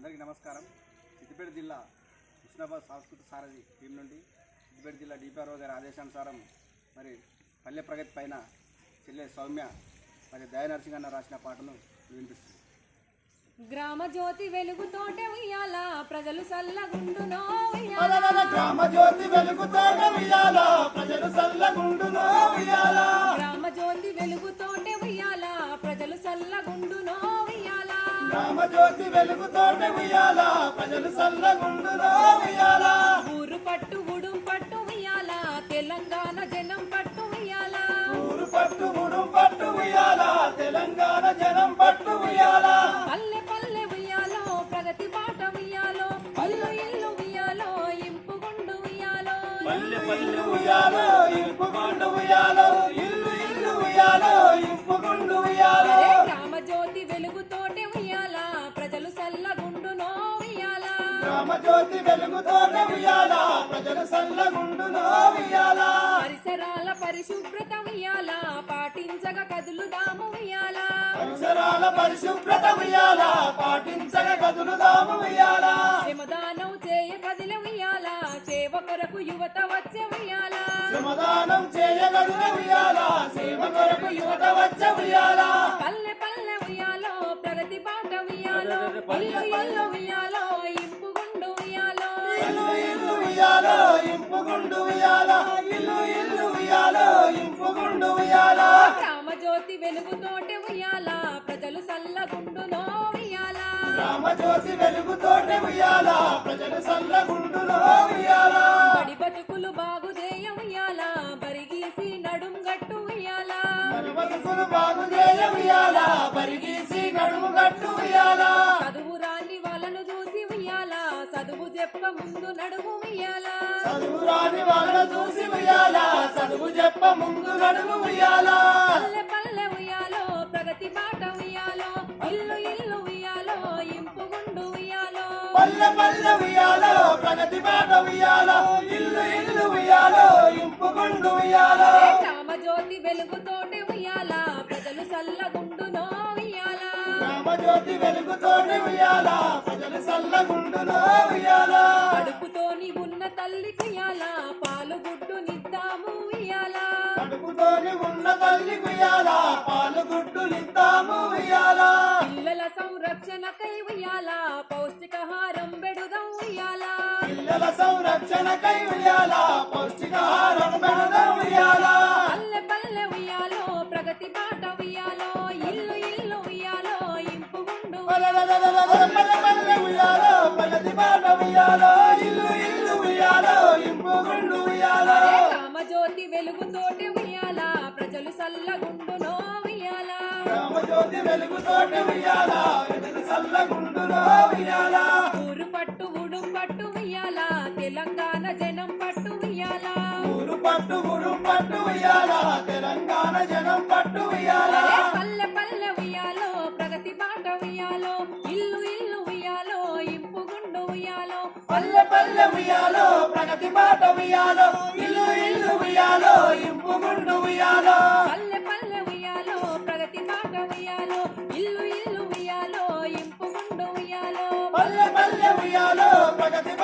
అందరికీ నమస్కారం. సిద్దిపేట జిల్లా హుస్నాబాద్ సాంస్కృతిక సారథి టీం నుండి సిద్దిపేట జిల్లా డిపిఆర్ఓ గారి ఆదేశానుసారం మరి పల్లె ప్రగతి పైన చెల్లె సౌమ్య మరి దయ నరసింహ అన్న రాసిన పాటను వినిపిస్తుంది. గ్రామ జ్యోతి వెలుగుతోటే ఉయ్యాల ప్రజలు సల్లగుండునో ఉయ్యాల. గ్రామ జ్యోతి వెలుగుతోట ఉయ్యాల ప్రజలు సల్లగుండునో ఉయ్యాల. గ్రామ జ్యోతి వెలుగుతోటే ఉయ్యాల ప్రజలు సల్లగుండునో ఉయ్యాల గ్రామ జ్యోతి వెలుగుతోట ఉయ్యాల. ప్రజలు సల్లగుండునో ఉయ్యాల. ఊరు పట్టు ఉడుం పట్టు ఉయ్యాల. తెలంగాణ జనం పట్టు ఉయ్యాల. ఊరు పట్టు ముడుం పట్టు ఉయ్యాల. తెలంగాణ జనం పట్టు ఉయ్యాల. పల్లె పల్లె ఉయ్యాలో ప్రగతి బాట ఉయ్యాలో. ఇల్లు ఇల్లు ఉయ్యాలో ఇంపుగుండు ఉయ్యాలో. పల్లె పల్లె ఉయ్యాల ఇంపుగుండు ఉయ్యాల. ఇల్లు ఇల్లు ఉయ్యాల ఇంపుగుండు ఉయ్యాల. వెలుగుతోటే ఉయ్యాల? ప్రజలు సల్లగుండునో ఉయ్యాల గ్రామ జ్యోతి వెలుగుతోట ఉయ్యాల? ప్రజలు సల్లగుండునో ఉయ్యాల పరిసరాల పరిశుభ్రత ఉయ్యాల? పాటించగా కదులుదాము ఉయ్యాల? పరిసరాల పరిశుభ్రత ఉయ్యాల? పాటించగ కదులుదాము ఉయ్యాల? శ్రమదానం చేయ కదిల ఉయ్యాల? సేవ కొరకు యువత వచ్చే ఉయ్యాల? శ్రమదానం చేయగలుగున ఉయ్యాల? సేవ కొరకు యువత వచ్చ ఉయ్యాల? పల్లె పల్లె ఉయ్యాలో? ఉయ్యాలో ఇల్లు ఉయ్యాలో ఇంపుగుండు ఉయ్యాలో ఇల్లు ఇల్లు ఇంపుగుండు ఉయ్యాల ఇల్లు ఇల్లు ఇంపుగుండు ఉయ్యాల వెలుగుతోటే ఉయ్యాల ప్రజలు సల్లగుండునో ఉయ్యాల రామజ్యోతి వెలుగుతోటే ఉయ్యాల ప్రజలు సల్లగుండులో ఉయ్యాల బడి బతుకులు బాగుదేయ ఉయ్యాల బరిగీసి నడుం గట్టు ఉయ్యాల బతుకులు బాగుదేయ ఉయ్యాల నడుము ఉయ్యాల? చదువు రాని వాళ్ళ చూసి ఉయ్యాల? చదువు చెప్ప ముందు నడుము ఉయ్యాల? పల్లె పల్లె ఉయ్యాలో ప్రగతి బాట ఉయ్యాలో ఇల్లు ఇల్లు ఉయ్యాలో ఇంపుగుండు ఉయ్యాలో. పల్లె పల్లె ఉయ్యాల ప్రగతి బాట ఉయ్యాల ఇల్లు ఇల్లు ఉయ్యాల ఇంపుగుండు ఉయ్యాల. గ్రామ జ్యోతి వెలుగుతోటి ఉయ్యాల? ప్రజలు సల్లగుండునో ఉయ్యాల? రామ జ్యోతి వెలుగుతోటి ఉయ్యాల? ప్రజలు సల్లగుండులో ఉయ్యాల? కడుపుతోని ఉన్న తల్లి కుయ్యాల పాలు గుడ్డు నిద్దాము ఉయ్యాల కడుపుతోని ఉన్న తల్లి ఉయ్యాల పాలు గుడ్డులిద్దాము ఉయ్యాల పిల్లల సంరక్షణకై ఉయ్యాల పౌష్టికాహారం బెడుదం ఉయ్యాల పిల్లల సంరక్షణకై ఉయ్యాల పౌష్టికాహారం పెడదాం ఉయ్యాల పల్లె పల్లె ఉయ్యాలో ప్రగతి బాట ఉయ్యాలో ఇల్లు ఇల్లు ఉయ్యాలో ఇంపుగుండు పల్లె వెలుగుతోటి ఉయ్యాల? ప్రజలు సల్లగుండునో ఉయ్యాల? రామజ్యోతి వెలుగుతోటి ఉయ్యాల? ఎదురు చల్లగుండులో ఉయ్యాల? ఊరు పట్టు ఉడుం పట్టు ఉయ్యాల? తెలంగాణ జనం పట్టు ఉయ్యాల? ఊరు పట్టు ఊరు పట్టు ఉయ్యాల? తెలంగాణ జనం పట్టు ఉయ్యాల? పల్లె పల్లె ఉయ్యాలో ప్రగతి బాట ఉయ్యాలో ఇల్లు ఇల్లు ఉయ్యాలో ఇంపుగుండు ఉయ్యాలో. పల్లె పల్లె ఉయ్యాలో ప్రగతి బాట ఉయ్యాలో ఇల్లు ఇల్లు ఉయ్యాలో ఇంపుగుండు ఉయ్యాలో. పల్లె పల్లె ఉయ్యాలో ప్రగతి